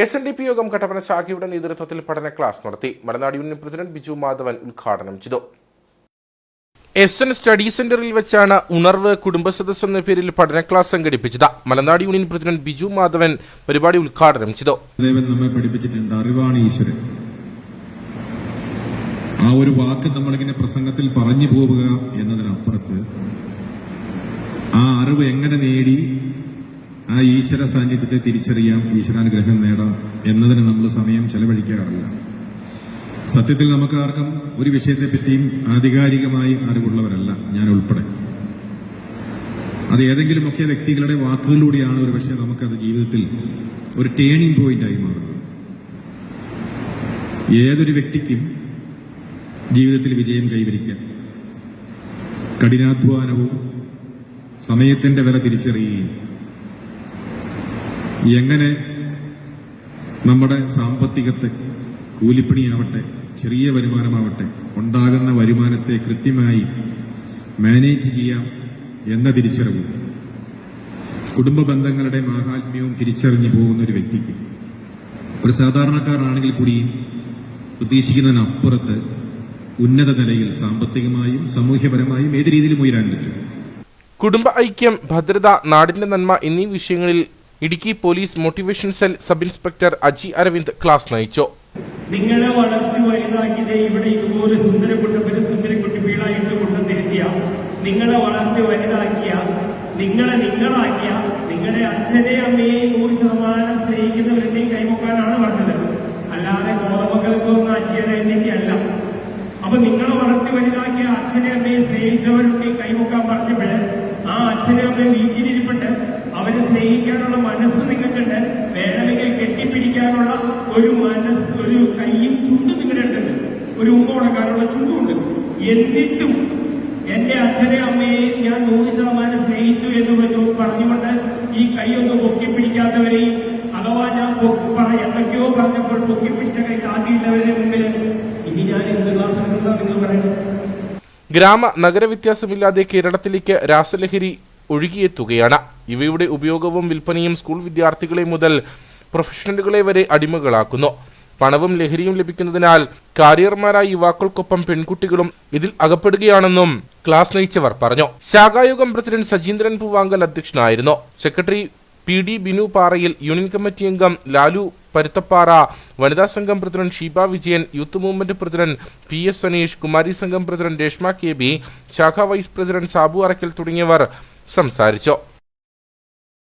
S N D P യോഗം കട്ടപ്പന ശാഖയുടെ നേതൃത്വത്തിൽ പഠന ക്ലാസ് നടത്തി. മലനാട് യൂണിയൻ പ്രസിഡന്റ് ബിജു മാധവൻ ഉദ്ഘാടനം ചെയ്തു. എസ് എൻ സ്റ്റഡി സെന്ററിൽ വെച്ചാണ് ഉണർവ് കുടുംബസദസ് എന്ന പേരിൽ പഠന ക്ലാസ് സംഘടിപ്പിച്ചത്. മലനാട് യൂണിയൻ പ്രസിഡന്റ് ബിജു മാധവൻ പരിപാടി ഉദ്ഘാടനം ചെയ്തു. ദേവൻ നമ്മെ പഠിപ്പിച്ചിട്ടുണ്ട്. അറിവാണ് ഈശ്വരൻ. ആ ഒരു വാക്ക് നമ്മളിങ്ങനെ പ്രസംഗത്തിൽ പറഞ്ഞു പോവുക എന്നതിനപ്പുറത്ത് ആ അറിവ് എങ്ങനെ നേടി ആ ഈശ്വര സാന്നിധ്യത്തെ തിരിച്ചറിയാം ഈശ്വരാനുഗ്രഹം നേടാം എന്നതിന് നമ്മൾ സമയം ചെലവഴിക്കാറില്ല. സത്യത്തിൽ നമുക്ക് ആർക്കും ഒരു വിഷയത്തെ പറ്റിയും ആധികാരികമായി അറിവുള്ളവരല്ല ഞാൻ ഉൾപ്പെടെ. അത് ഏതെങ്കിലുമൊക്കെ വ്യക്തികളുടെ വാക്കുകളിലൂടെയാണ് ഒരു പക്ഷേ നമുക്കത് ജീവിതത്തിൽ ഒരു ടേണിംഗ് പോയിന്റായി മാറുന്നത്. ഏതൊരു വ്യക്തിക്കും ജീവിതത്തിൽ വിജയം കൈവരിക്കാം കഠിനാധ്വാനവും സമയത്തിന്റെ വില തിരിച്ചറിയുകയും എങ്ങനെ നമ്മുടെ സാമ്പത്തികത്തെ കൂലിപ്പണിയാവട്ടെ ചെറിയ വരുമാനമാവട്ടെ ഉണ്ടാകുന്ന വരുമാനത്തെ കൃത്യമായി മാനേജ് ചെയ്യാം എന്ന തിരിച്ചറിവും. കുടുംബ ബന്ധങ്ങളുടെ മാഹാത്മ്യവും തിരിച്ചറിഞ്ഞു പോകുന്ന ഒരു വ്യക്തിക്ക്. ഒരു സാധാരണക്കാരനാണെങ്കിൽ കൂടിയും പ്രതീക്ഷിക്കുന്നതിനപ്പുറത്ത് ഉന്നത നിലയിൽ സാമ്പത്തികമായും സാമൂഹ്യപരമായും ഏത് രീതിയിലും ഉയരാൻ പറ്റും? കുടുംബ ഐക്യം ഭദ്രത നാടിന്റെ നന്മ എന്നീ വിഷയങ്ങളിൽ Idukki police motivation cell sub inspector Aji Aravind class നയിച്ചു. നിങ്ങളെ വളർത്തി വലുതാക്കിയിട്ട് ഇവിടെ ഇതുപോലെ സുന്ദരക്കുട്ടപ്പനും സുന്ദരക്കുട്ടി വീടായിട്ട് കൊണ്ടുവന്നിരുത്തിയ നിങ്ങളെ വളർത്തി വലുതാക്കിയ നിങ്ങളെ നിങ്ങളാക്കിയ നിങ്ങളുടെ അച്ഛനെ അമ്മയെയും നൂറ് ശതമാനം സ്നേഹിക്കുന്നവരുടെയും കൈമുക്കാനാണ് പറഞ്ഞത് അല്ലാതെ ഗോതമംഗലത്തൊന്നും ആക്കിയത് എന്നിട്ടല്ല അപ്പൊ നിങ്ങളെ വളർത്തി വലുതാക്കിയ അച്ഛനെ അമ്മയെ സ്നേഹിച്ചവരുടെയും കൈമുക്കാൻ പറഞ്ഞപ്പോഴ് ആ അച്ഛനെ അമ്മയെ വീട്ടിലിരിപ്പുണ്ട് കൊടുക്കാനുള്ള ചൂടുണ്ട് എന്നിട്ടും എന്റെ അച്ഛനെ അമ്മയെയും ഞാൻ നൂറ് ശതമാനം സ്നേഹിച്ചു എന്ന് വെച്ചോ പറഞ്ഞുകൊണ്ട് ഈ കൈ ഒന്ന് പൊക്കിപ്പിടിക്കാത്തവരെയും അഥവാ ഞാൻ പൊക്കി എന്തൊക്കെയോ പറഞ്ഞപ്പോൾ പൊക്കിപ്പിടിച്ച കൈ ആദ്യമില്ലവരെ മുമ്പിൽ ഇനി ഞാൻ എന്ത് ക്ലാസ് എടുക്കുന്ന നിങ്ങൾ പറയുന്നത് ഗ്രാമ നഗര വ്യത്യാസമില്ലാതെ കേരളത്തിലേക്ക് രാസലഹരി ഒഴുകിയെത്തുകയാണ്. ഇവയുടെ ഉപയോഗവും വിൽപ്പനയും സ്കൂൾ വിദ്യാർത്ഥികളെ മുതൽ പ്രൊഫഷണലുകളെ വരെ അടിമകളാക്കുന്നു. പണവും ലഹരിയും ലഭിക്കുന്നതിനാൽ കാരിയർമാരായ യുവാക്കൾക്കൊപ്പം പെൺകുട്ടികളും ഇതിൽ അകപ്പെടുകയാണെന്നും ക്ലാസ് നയിച്ചവർ പറഞ്ഞു. ശാഖായോഗം പ്രസിഡന്റ് സജീന്ദ്രൻ പൂവാങ്കൽ അധ്യക്ഷനായിരുന്നു. സെക്രട്ടറി പി ഡി ബിനു പാറയിൽ യൂണിയൻ കമ്മിറ്റി അംഗം ലാലു പരുത്തപ്പാറ വനിതാ സംഘം president Sheeba Vijayan youth movement president P S Saneesh Kumari സംഘം പ്രസിഡന്റ് രേഷ്മ കെ ബി ശാഖ വൈസ് പ്രസിഡന്റ് സാബു അറക്കൽ തുടങ്ങിയവർ സംസാരിച്ചു.